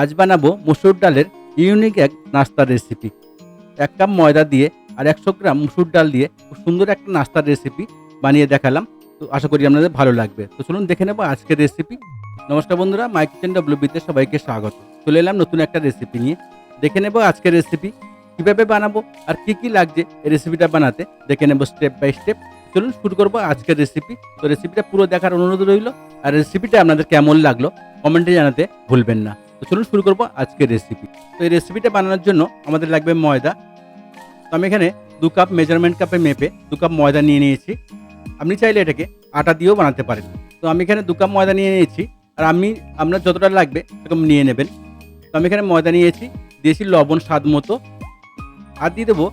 আজ বানাবো মুসুর ডালের ইউনিক এক নাস্তার রেসিপি এক কাপ ময়দা দিয়ে আর একশো গ্রাম মুসুর ডাল দিয়ে খুব সুন্দর একটা নাস্তার রেসিপি বানিয়ে দেখালাম। তো আশা করি আপনাদের ভালো লাগবে। তো চলুন দেখে নেব আজকের রেসিপি নমস্কার বন্ধুরা মাই কিচেন ডব্লিউবিতে সবাইকে স্বাগত। চলে এলাম নতুন একটা রেসিপি নিয়ে। দেখে নেব আজকের রেসিপি কীভাবে বানাবো আর কি কি লাগছে এই রেসিপিটা বানাতে। দেখে নেব স্টেপ বাই স্টেপ চলুন শুরু করব আজকের রেসিপি তো রেসিপিটা পুরো দেখার অনুরোধ রইল। আর রেসিপিটা আপনাদের কেমন লাগল, কমেন্টে জানাতে ভুলবেন না। তো চলুন শুরু করব আজকের রেসিপি তো এই রেসিপিটা বানানোর জন্য আমাদের লাগবে ময়দা। তো আমি এখানে দু কাপ মেজারমেন্ট কাপে মেপে দু কাপ ময়দা নিয়ে নিয়েছি। আপনি চাইলে এটাকে আটা দিয়েও বানাতে পারেন। তো আমি এখানে দু কাপ ময়দা নিয়ে নিয়েছি। আর আমি আপনার যতটা লাগবে সেরকম নিয়ে নেবেন। তো আমি এখানে ময়দা নিয়েছি, দিয়েছি লবণ স্বাদ মতো। আর দিয়ে দেবো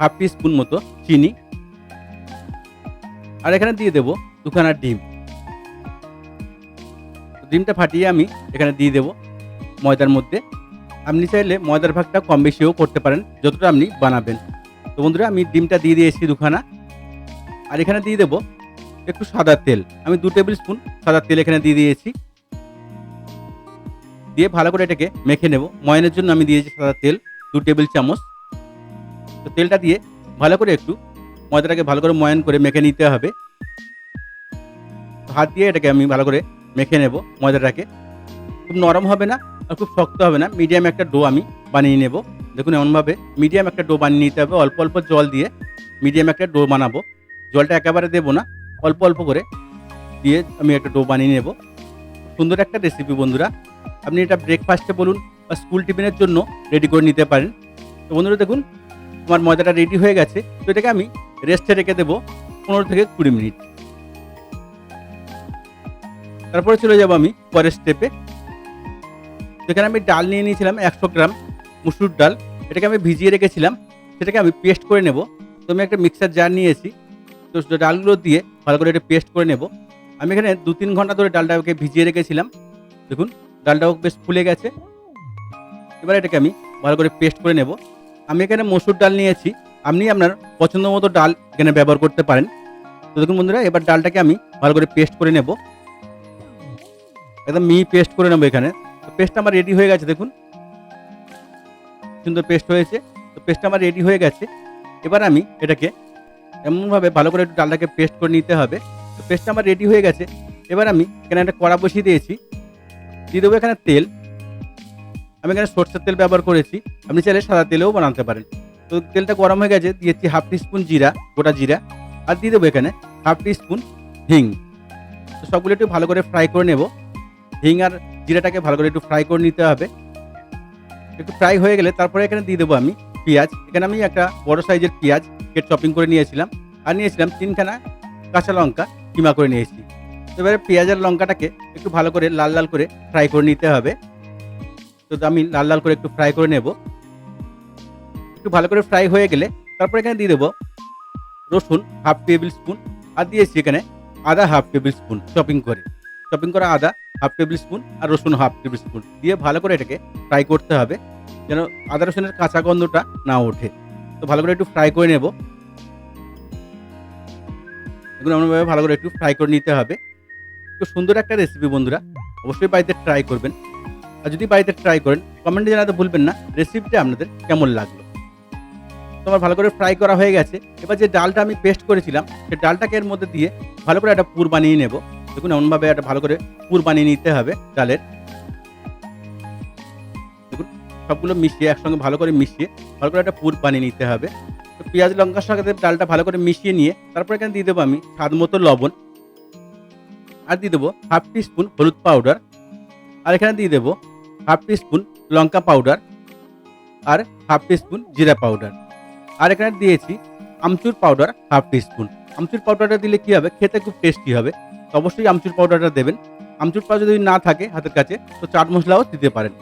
হাফ স্পুন মতো চিনি। আর এখানে দিয়ে দেবো দুখানা ডিম। ডিমটা ফাটিয়ে আমি এখানে দিয়ে দেবো ময়দার মধ্যে। আপনি চাইলে ময়দার ভাগটা কম বেশিও করতে পারেন, যতটা আপনি বানাবেন। তো বন্ধুরা, আমি ডিমটা দিয়ে দিয়েছি দুখানা। আর এখানে দিয়ে দেবো একটু সাদা তেল। আমি দু টেবিল স্পুন সাদা তেল এখানে দিয়ে দিয়েছি। দিয়ে ভালো করে এটাকে মেখে নেব। ময়নের জন্য আমি দিয়েছি সাদা তেল, দু টেবিল চামচ। তো তেলটা দিয়ে ভালো করে একটু ময়দাটাকে ভালো করে ময়ন করে মেখে নিতে হবে। হাত দিয়ে এটাকে আমি ভালো করে মেখে নেব ময়দাটাকে। খুব নরম হবে না আর খুব শক্ত হবে না। মিডিয়াম একটা ডো আমি বানিয়ে নেব। দেখুন এমনভাবে মিডিয়াম একটা ডো বানিয়ে নিতে হবে। অল্প অল্প জল দিয়ে মিডিয়াম একটা ডো বানাবো। জলটা একেবারে দেবো না। অল্প অল্প করে দিয়ে আমি একটা ডো বানিয়ে নেব। সুন্দর একটা রেসিপি বন্ধুরা। আপনি এটা ব্রেকফাস্টে বলুন বা স্কুল টিফিনের জন্য রেডি করে নিতে পারেন। তো বন্ধুরা দেখুন, আমার ময়দাটা রেডি হয়ে গেছে। তো এটাকে আমি রেস্টে রেখে দেবো পনেরো থেকে কুড়ি মিনিট। তারপরে চলে যাব আমি পরের স্টেপে সেখানে আমি ডাল নিয়ে নিয়েছিলাম, একশো গ্রাম মুসুর ডাল। এটাকে আমি ভিজিয়ে রেখেছিলাম, সেটাকে আমি পেস্ট করে নেব। তো আমি একটা মিক্সার জার নিয়েছি। তো ডালগুলো দিয়ে ভালো করে এটা পেস্ট করে নেব। আমি এখানে দু তিন ঘণ্টা ধরে ডালটাকে ভিজিয়ে রেখেছিলাম। দেখুন, ডালটাও বেশ ফুলে গেছে। এবার এটাকে আমি ভালো করে পেস্ট করে নেব। আমি এখানে মসুর ডাল নিয়েছি। আপনি আপনার পছন্দ মতো ডাল এখানে ব্যবহার করতে পারেন। তো দেখুন বন্ধুরা, এবার ডালটাকে আমি ভালো করে পেস্ট করে নেব। একদম মি পেস্ট করে নেব এখানে। তো পেস্টটা আমার রেডি হয়ে গেছে, দেখুন। সুন্দর পেস্ট হয়েছে। তো পেস্টটা আমার রেডি হয়ে গেছে। এবার আমি এটাকে এমনভাবে ভালো করে একটু ডালটাকে পেস্ট করে নিতে হবে। তো পেস্টটা আমার রেডি হয়ে গেছে। এবার আমি এখানে একটা কড়া বসিয়ে দিয়েছি। দিয়ে দেবো এখানে তেল। আমি এখানে সরষের তেল ব্যবহার করেছি। আপনি চাইলে সাদা তেলেও বানাতে পারেন। তো তেলটা গরম হয়ে গেছে, দিয়েছি হাফ স্পুন জিরা, গোটা জিরা। আর দিয়ে দেবো এখানে হাফ স্পুন হিং। তো সবগুলো একটু ভালো করে ফ্রাই করে নেব। হিং আর জিরাটাকে ভালো করে একটু ফ্রাই করে নিতে হবে। একটু ফ্রাই হয়ে গেলে তারপরে এখানে দিয়ে দেবো আমি পেঁয়াজ। এখানে আমি একটা বড় সাইজের পেঁয়াজ কেট চপিং করে নিয়েছিলাম আর নিয়েছিলাম তিনখানা কাঁচা লঙ্কা কিমা করে নিয়েছি। এবারে পেঁয়াজের লঙ্কাটাকে একটু ভালো করে লাল লাল করে ফ্রাই করে নিতে হবে। তো আমি লাল লাল করে একটু ফ্রাই করে নেব। একটু ভালো করে ফ্রাই হয়ে গেলে তারপর এখানে দিয়ে দেবো রসুন হাফ টেবিল স্পুন আর দিয়েছি এখানে আদা হাফ টেবিল স্পুন চপিং করে। চপিং করা আদা হাফ টেবিল স্পুন আর রসুন হাফ টেবিল স্পুন দিয়ে ভালো করে এটাকে ফ্রাই করতে হবে, যেন আদা রসুনের কাঁচা গন্ধটা না ওঠে। তো ভালো করে একটু ফ্রাই করে নেব। এগুলো এমনভাবে ভালো করে একটু ফ্রাই করে নিতে হবে। তো সুন্দর একটা রেসিপি বন্ধুরা, অবশ্যই বাড়িতে ট্রাই করবেন। আর যদি বাড়িতে ট্রাই করেন কমেন্টে জানাতে ভুলবেন না রেসিপিটা আপনাদের কেমন লাগল। তো আমার ভালো করে ফ্রাই করা হয়ে গেছে। এবার যে ডালটা আমি পেস্ট করেছিলাম সেই ডালটাকে এর মধ্যে দিয়ে ভালো করে একটা পুর বানিয়ে নেব। দেখুন, এমনভাবে একটা ভালো করে পুর বানিয়ে নিতে হবে ডালের দেখুন, সবগুলো মিশিয়ে একসঙ্গে ভালো করে মিশিয়ে, ভালো করে একটা পুর বানিয়ে নিতে হবে। তো পেঁয়াজ, লঙ্কার সাথে ডালটা ভালো করে মিশিয়ে নিয়ে, তারপর এখানে দিয়ে দেবো আমি স্বাদ মতো লবণ। আর দিয়ে দেবো হাফ টি স্পুন হলুদ পাউডার। আর এখানে দিয়ে দেবো হাফ টি স্পুন লঙ্কা পাউডার। আর হাফ টি স্পুন জিরা পাউডার। আর এখানে দিয়েছি আমচুর পাউডার হাফ টি স্পুন আমচুর পাউডারটা দিলে কি হবে? খেতে খুব টেস্টি হবে। তো অবশ্যই আমচুর পাউডারটা দেবেন। আমচুর পাউডার যদি না থাকে হাতের কাছে, তো চাট মশলাও দিতে পারেন।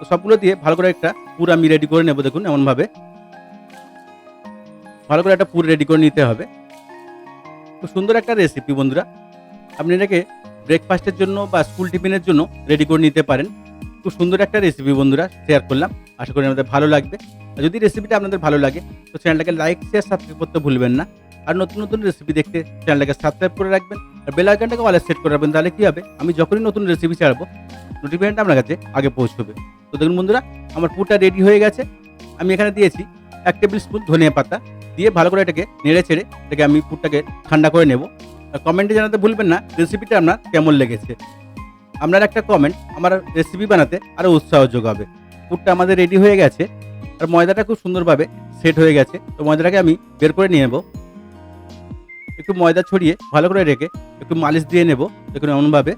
তো সবগুলো দিয়ে ভালো করে একটা পুর আমি রেডি করে নেব দেখুন এমনভাবে। ভালো করে একটা পুর রেডি করে নিতে হবে। খুব সুন্দর একটা রেসিপি বন্ধুরা। আপনি এটাকে ব্রেকফাস্টের জন্য বা স্কুল টিফিনের জন্য রেডি করে নিতে পারেন। খুব সুন্দর একটা রেসিপি বন্ধুরা শেয়ার করলাম। আশা করি আমাদের ভালো লাগবে। আর যদি রেসিপিটা আপনাদের ভালো লাগে, তো চ্যানেলটাকে লাইক শেয়ার সাবস্ক্রাইব করতে ভুলবেন না। আর নতুন নতুন রেসিপি দেখতে চ্যানেলটাকে সাবস্ক্রাইব করে রাখবেন। আর বেল আইকনটাকে অলে সেট করে রাখবেন, তাহলে কী হবে? আমি যখনই নতুন রেসিপি ছাড়বো নোটিফিকেশনটা আপনার কাছে আগে পৌঁছবে। তো দেখুন বন্ধুরা, আমার পুরটা রেডি হয়ে গেছে। আমি এখানে দিয়েছি এক টেবিল স্পুন ধনিয়া পাতা, দিয়ে ভালো করে এটাকে নেড়ে ছেড়ে এটাকে আমি পুরটাকে ঠান্ডা করে নেব। আর কমেন্টে জানাতে ভুলবেন না রেসিপিটা আপনার কেমন লেগেছে। আপনার একটা কমেন্ট আমার রেসিপি বানাতে আরও উৎসাহ যোগাবে। পুরটা আমাদের রেডি হয়ে গেছে, আর ময়দাটা খুব সুন্দরভাবে সেট হয়ে গেছে। তো ময়দাটাকে আমি বের করে নিয়ে নেব। একটু ময়দা ছড়িয়ে ভালো করে রেখে একটু মালিশ দিয়ে নেব দেখুন এমনভাবে।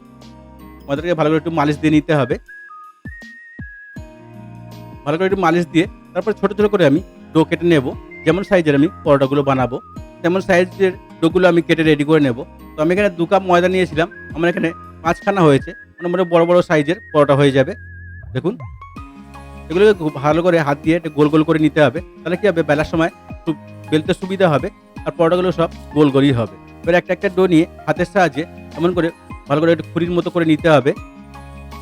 ময়দাটাকে ভালো করে একটু মালিশ দিয়ে নিতে হবে। ভালো করে একটু মালিশ দিয়ে তারপর ছোটো ছোটো করে আমি ডো কেটে নেব। যেমন সাইজের আমি পরোটাগুলো বানাবো, তেমন সাইজের ডোগুলো আমি কেটে রেডি করে নেব। তো আমি এখানে দু কাপ ময়দা নিয়েছিলাম, আমার এখানে পাঁচখানা হয়েছে, মোটামুটি বড় বড় সাইজের পরোটা হয়ে যাবে। দেখুন, এগুলোকে ভালো করে হাত দিয়ে গোল গোল করে নিতে হবে। তাহলে কি হবে? বেলার সময় বেলতে সুবিধা হবে। আর পরোটাগুলো সব গোল গোলই হবে। এবার একটা একটা ডো নিয়ে হাতের সাহায্যে এমন করে ভালো করে একটু খুরির মতো করে নিতে হবে।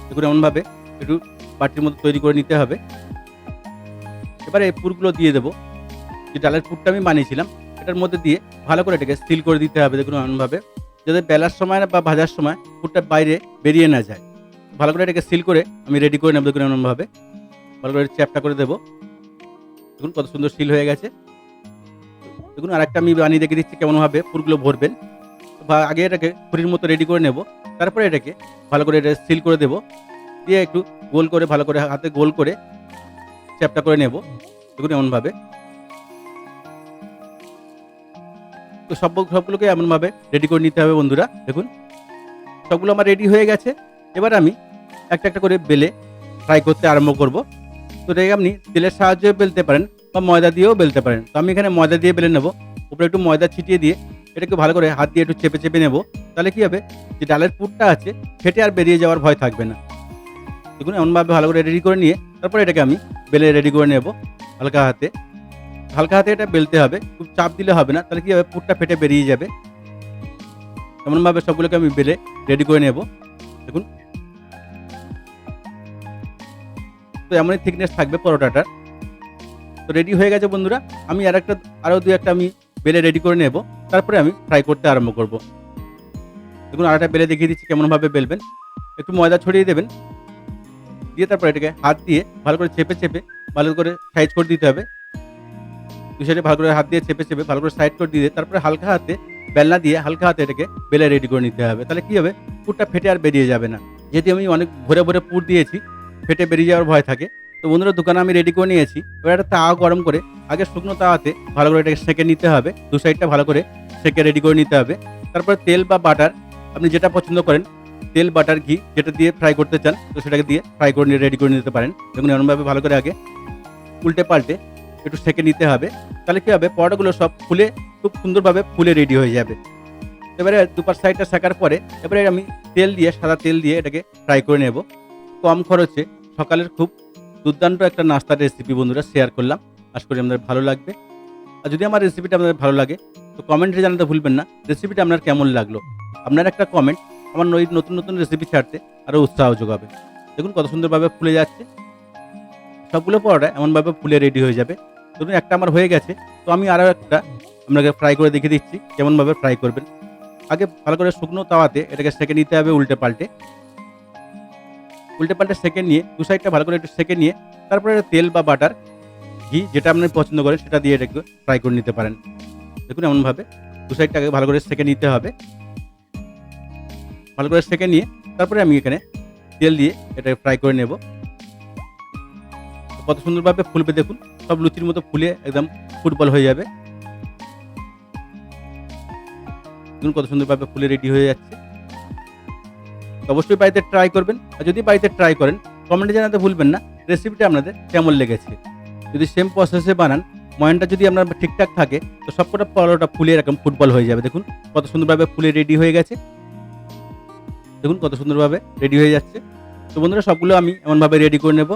দেখুন এমনভাবে একটু বাটির মতো তৈরি করে নিতে হবে। এবারে এই পুরগুলো দিয়ে দেবো। যে ডালের পুরটা আমি বানিয়েছিলাম, এটার মধ্যে দিয়ে ভালো করে এটাকে সিল করে দিতে হবে, দেখুন এমনভাবে, যাতে বেলার সময় বা ভাজার সময় পুরটা বাইরে বেরিয়ে না যায়। ভালো করে এটাকে সিল করে আমি রেডি করে নেব, দেখুন এমনভাবে। ভালো করে চ্যাপটা করে দেবো। দেখুন কত সুন্দর সিল হয়ে গেছে। দেখুন আর একটা আমি বানিয়ে দেখে দিচ্ছি কেমনভাবে পুরগুলো ভরবেন। বা আগে এটাকে পুরির মতো রেডি করে নেব। তারপরে এটাকে ভালো করে এটা সিল করে দেবো। দিয়ে একটু গোল করে, ভালো করে হাতে গোল করে চ্যাপটা করে নেব। দেখুন, এমনভাবে। তো সব সবগুলোকে এমনভাবে রেডি করে নিতে হবে বন্ধুরা। দেখুন, সবগুলো আমার রেডি হয়ে গেছে। এবার আমি একটা একটা করে বেলে ফ্রাই করতে আরম্ভ করব। তো এটাকে আপনি তেলের সাহায্যে বেলতে পারেন। বা ময়দা দিয়েও বেলতে পারেন। তো আমি এখানে ময়দা দিয়ে বেলে নেব। উপরে একটু ময়দা ছিটিয়ে দিয়ে এটাকে ভালো করে হাত দিয়ে একটু চেপে চেপে নেব। তাহলে কী হবে? যে ডালের পুরটা আছে, ফেটে আর বেরিয়ে যাওয়ার ভয় থাকবে না। দেখুন, এমনভাবে ভালো করে রেডি করে নিয়ে তারপরে এটাকে আমি বেলে রেডি করে নেব হালকা হাতে। হালকা হাতে এটা বেলতে হবে। খুব চাপ দিলে হবে না। তাহলে কী হবে? পুরটা ফেটে বেরিয়ে যাবে। এমনভাবে সবগুলোকে আমি বেলে রেডি করে নেব। দেখুন। তো এমনই থিকনেস থাকবে পরোটাটার। তো রেডি হয়ে গেছে বন্ধুরা। আমি আর একটা আরও দু একটা আমি বেলে রেডি করে নেব। তারপরে আমি ফ্রাই করতে আরম্ভ করব। দেখুন আর একটা বেলে দেখিয়ে দিচ্ছি কেমনভাবে বেলবেন। একটু ময়দা ছড়িয়ে দেবেন। দিয়ে তারপরে এটাকে হাত দিয়ে ভালো করে চেপে চেপে ভালো করে সাইজ করে দিতে হবে। সাইডে ভালো করে হাত দিয়ে চেপে চেপে ভালো করে সাইড করে দিয়ে তারপরে হালকা হাতে বেলনা দিয়ে হালকা হাতে এটাকে বেলে রেডি করে নিতে হবে। তাহলে কি হবে? পুরটা ফেটে আর বেরিয়ে যাবে না। যেহেতু আমি অনেক ভরে ভরে পুর দিয়েছি, ফেটে বেরিয়ে যাওয়ার ভয় থাকে। তো বন্ধুরা, দোকানে আমি রেডি করে নিয়েছি। এবার একটা তাওয়া গরম করে, আগে শুকনো তাওয়াতে ভালো করে এটাকে সেঁকে নিতে হবে। দু সাইডটা ভালো করে সেঁকে রেডি করে নিতে হবে। তারপরে তেল বা বাটার আপনি যেটা পছন্দ করেন, তেল বাটার ঘি, যেটা দিয়ে ফ্রাই করতে চান, তো সেটাকে দিয়ে ফ্রাই করে নিয়ে রেডি করে নিতে পারেন। দেখুন এরকমভাবে ভালো করে আগে উল্টে পাল্টে একটু সেঁকে নিতে হবে। তাহলে কী হবে? পরোটাগুলো সব ফুলে, খুব সুন্দরভাবে ফুলে রেডি হয়ে যাবে। এবারে দুপার সাইডটা শেখার পরে, এবারে আমি তেল দিয়ে, সাদা তেল দিয়ে এটাকে ফ্রাই করে নেব। কম খরচে, সকালের খুব দুর্দান্ত একটা নাস্তার রেসিপি বন্ধুরা শেয়ার করলাম। আশা করি আপনাদের ভালো লাগবে। আর যদি আমার রেসিপিটা আপনাদের ভালো লাগে, তো কমেন্টে জানাতে ভুলবেন না। রেসিপিটা আপনার কেমন লাগল? আপনার একটা কমেন্ট আমার ওই নতুন নতুন রেসিপি ছাড়তে আরও উৎসাহ যোগাবে। দেখুন কত সুন্দরভাবে ফুলে যাচ্ছে। সবগুলো পরোটা এমনভাবে ফুলে রেডি হয়ে যাবে। ধরুন একটা আমার হয়ে গেছে, তো আমি আরও একটা আপনাকে ফ্রাই করে দেখিয়ে দিচ্ছি, কেমনভাবে ফ্রাই করবেন। আগে ভালো করে শুকনো তাওয়াতে এটাকে সেঁকে নিতে হবে উল্টে পাল্টে উল্টে পাল্টে সেকে নিয়ে, দু সাইডটা ভালো করে একটু সেকে নিয়ে, তারপরে তেল বা বাটার ঘি, যেটা আপনি পছন্দ করেন, সেটা দিয়ে এটাকে ফ্রাই করে নিতে পারেন। দেখুন এমনভাবে দু সাইডটাকে ভালো করে সেকে নিতে হবে। ভালো করে সেকে নিয়ে, তারপরে আমি এখানে তেল দিয়ে এটা ফ্রাই করে নেব। কত সুন্দরভাবে ফুলবে দেখুন, সব লুচির মতো ফুলে একদম ফুটবল হয়ে যাবে। দেখুন কত সুন্দরভাবে ফুলে রেডি হয়ে যাচ্ছে। অবশ্যই বাড়িতে ট্রাই করবেন। আর যদি বাড়িতে ট্রাই করেন কমেন্টে জানাতে ভুলবেন না রেসিপিটা আপনাদের কেমন লেগেছে। যদি সেম প্রসেসে বানান, ময়নটা যদি আপনার ঠিকঠাক থাকে, তো সবকটা পরোটা ফুলে এরকম ফুটবল হয়ে যাবে। দেখুন কত সুন্দরভাবে ফুলে রেডি হয়ে গেছে। দেখুন কত সুন্দরভাবে রেডি হয়ে যাচ্ছে। তো বন্ধুরা, সবগুলো আমি এমনভাবে রেডি করে নেব।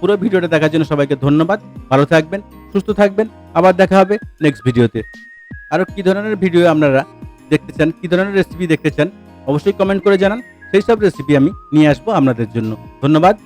পুরো ভিডিওটা দেখার জন্য সবাইকে ধন্যবাদ। ভালো থাকবেন, সুস্থ থাকবেন। আবার দেখা হবে নেক্সট ভিডিওতে। আরও কী ধরনের ভিডিও আপনারা দেখতে চান, কী ধরনের রেসিপি দেখতে চান, অবশ্যই কমেন্ট করে জানান। সেই সব রেসিপি আমি নিয়ে আসব আপনাদের জন্য। ধন্যবাদ।